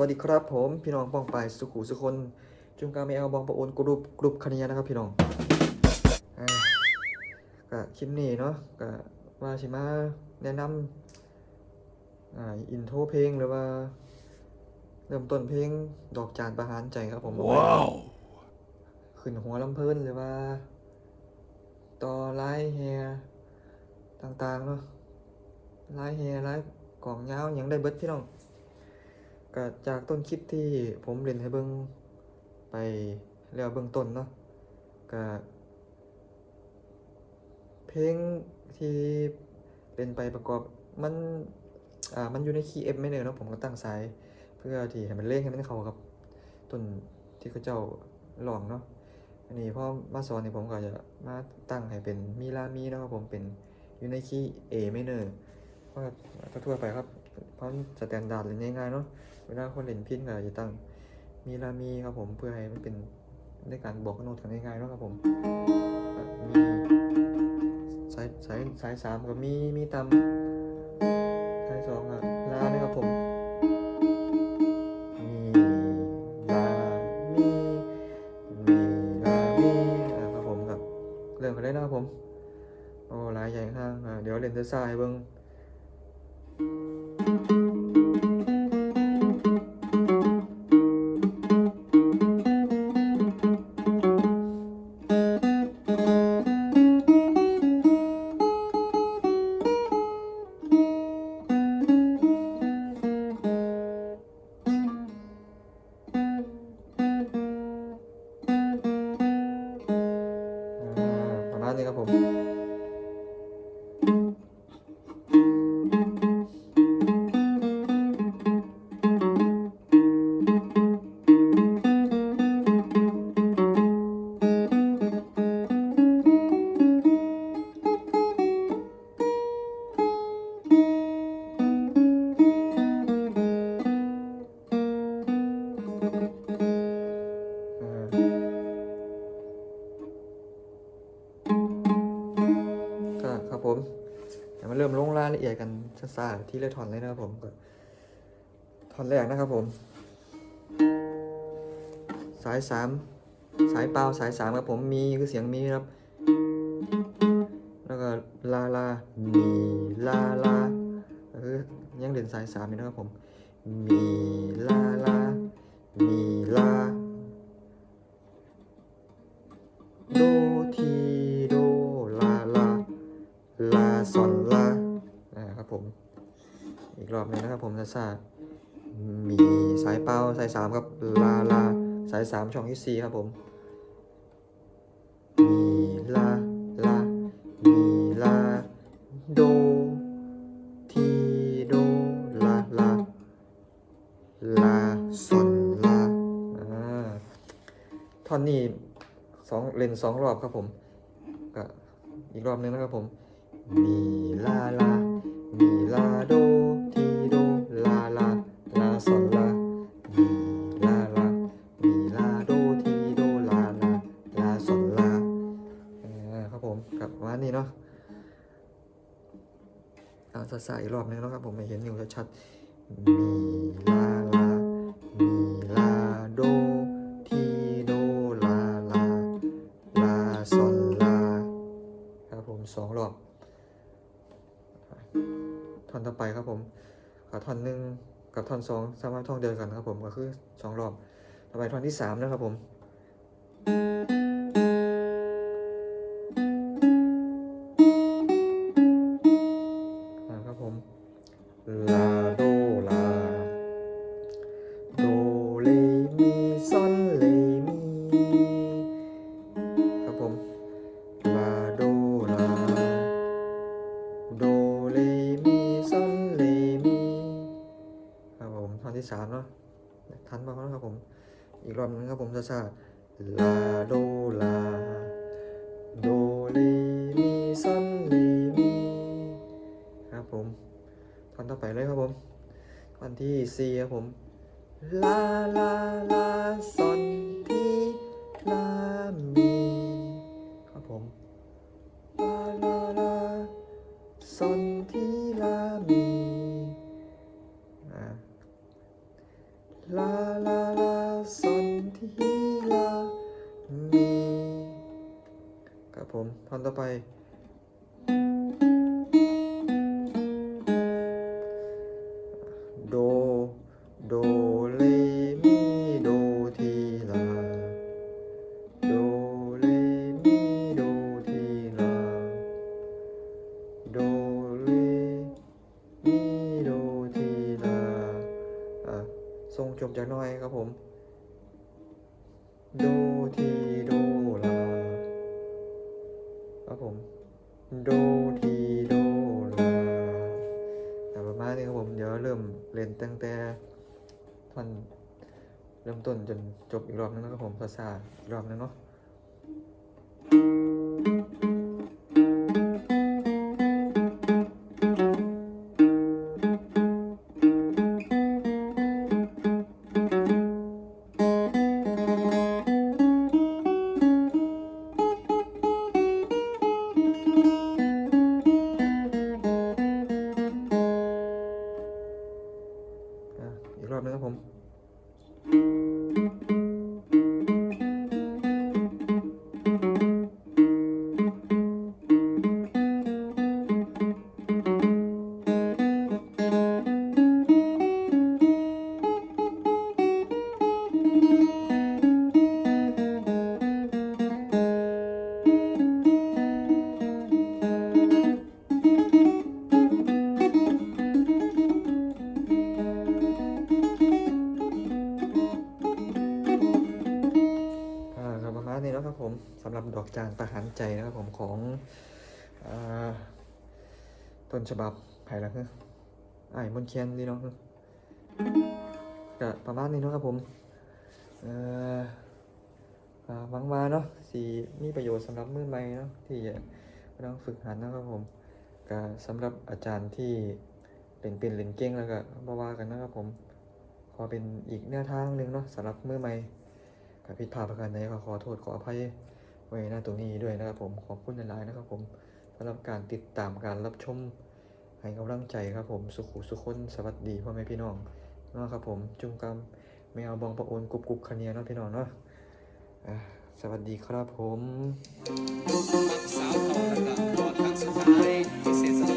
วัสดีครับผมพี่น้องป้องไปสุขุสุคนจุงกาไม่เอาบองประโอนกรุบกรุบคเนียนะครับพี่น้องอ่าก็คลิปนี้เนาะก็ว่าชิมาแนะนำอ่าอินโทรเพลงหรือว่า เริ่มต้นเพลงดอกจานประหารใจครับผมว้าวขึ้นหัวลำเพลินหรือว่าต่อไลายแฮต่างๆเนาะไลายแฮไลายกล่องยาวอย่างได้เบิดพี่น้อง ก็จากต้นคลิปที่ผมเล่นให้เบิ่งไปแล้วเบื้องต้นเนาะก็เพลงที่เล่นไปประกอบมันอ่ามันอยู่ในคีย์ F minor เนาะผมก็ตั้งสาย เพื่อที่ให้มันเล่นให้มันเข้ากับต้นที่เขาเจ้าลองเนาะอันนี้พ่อมาสอนนี่ผมก็จะมาตั้งให้เป็นมีลามีนะครับผมเป็นอยู่ในคีย์ A minor เพราะว่าทั่วไปครับ พราะสแตนดาร์ดเล่นง่ายๆเนาะเวลาคนเล่นพินก็จะตั้งมีลามีครับผมเพื่อให้มันเป็นในการบอกโน้ตกันง่ายๆเนาะครับผมมีสายสายสายสามก็มีมีตำสายสองอะลาด้วยครับผมมีลามีมีลามีอะครับผมครับเริ่มกันเลยนะครับผม โอ้หลายใหญ่ข้างอะเดี๋ยวเล่นเซซ่าให้เบิ่ง อียดกันช้าๆที่ละท่อนเลยนะครับผมก็ท่อนแรกนะครับผม สายสามสายเปล่าสายสามครับผมมีคือเสียงมีครับ แล้วก็ลาลามีลาลาคือยังเด่นสายสามอยู่นะครับผมมีลาลามีลาโด อีกรอบหนึงนะครับผมซาซามีสายเป้าสายสามครับลาลาสายสามช่องที่สี่ครับผม มีลาลามีลาโดทีโดลาลาลาซอนลาท่อนนี้สองเลนสองรอบครับผมก็อีกรอบหนึงนะครับผม มีลาลา มีลาโด เอาสายอีกรอบหนึงแล้วครับผมไม่เห็นนิ้วชัดๆมีลาลามีลาโดทีโดลาลาลาซอนลาครับผมสองรอบท่อนต่อไปครับผมกับท่อนหนึ่งกับท่อนสองสามารถท่องเดียวกันครับผมก็คือสองรอบต่อไปท่อนที่สามนะครับผม สามเนาะทันบ้างนะครับผม อีกรอบนึงครับผมช้าลาโดลาโดเลมีซอนเลมีครับผมท่อนต่อไปเลยครับผมท่อนที่สี่ครับผมลาลาลาซอนทีลามีครับผมลาลาลาซอน ลาลาลาสนที่ลามีกับผมท่อนต่อไป โดทีโดลาแต่ประมาณนี้ครับผมเดี๋ยวเริ่มเล่นตั้งแต่ท่อนเริ่มต้นจนจบอีกรอบนึงนะครับผมภาษาอีกรอบนึงเนาะ นึงครับผม ผมของอต้นฉบับไผ่ละคือไอ้มนเคียนนี่เนาะก็ประมาณนี้เนาะครับผมเอออ่าหวังว่าเนาะสีมีประโยชน์สำหรับมือใหม่เนาะที่จะกำลังฝึกหัดนะครับผมก็สำหรับอาจารย์ที่เล่นเป็นเล่นเก่งแล้วก็บว่ากันนะครับผมขอเป็นอีกแนวทางหนึ่งเนาะสำหรับมือใหม่กับผิดพลาดประการใดก็ขอโทษขออภัย ไว้หน้าตรงนี้ด้วยนะครับผมขอบคุณหลายๆนะครับผมสำหรับการติดตามการรับชมให้กำลังใจครับผมสุขุสุขคนสวัสดีพ่อแม่พี่น้องนะครับผมจุงกรรมแมวบองประโอนกุบกุบคเนียนะพี่น้องเนาะสวัสดีครับผมสาวตอระดับยอดครั้งสุดท้ายพิเศษ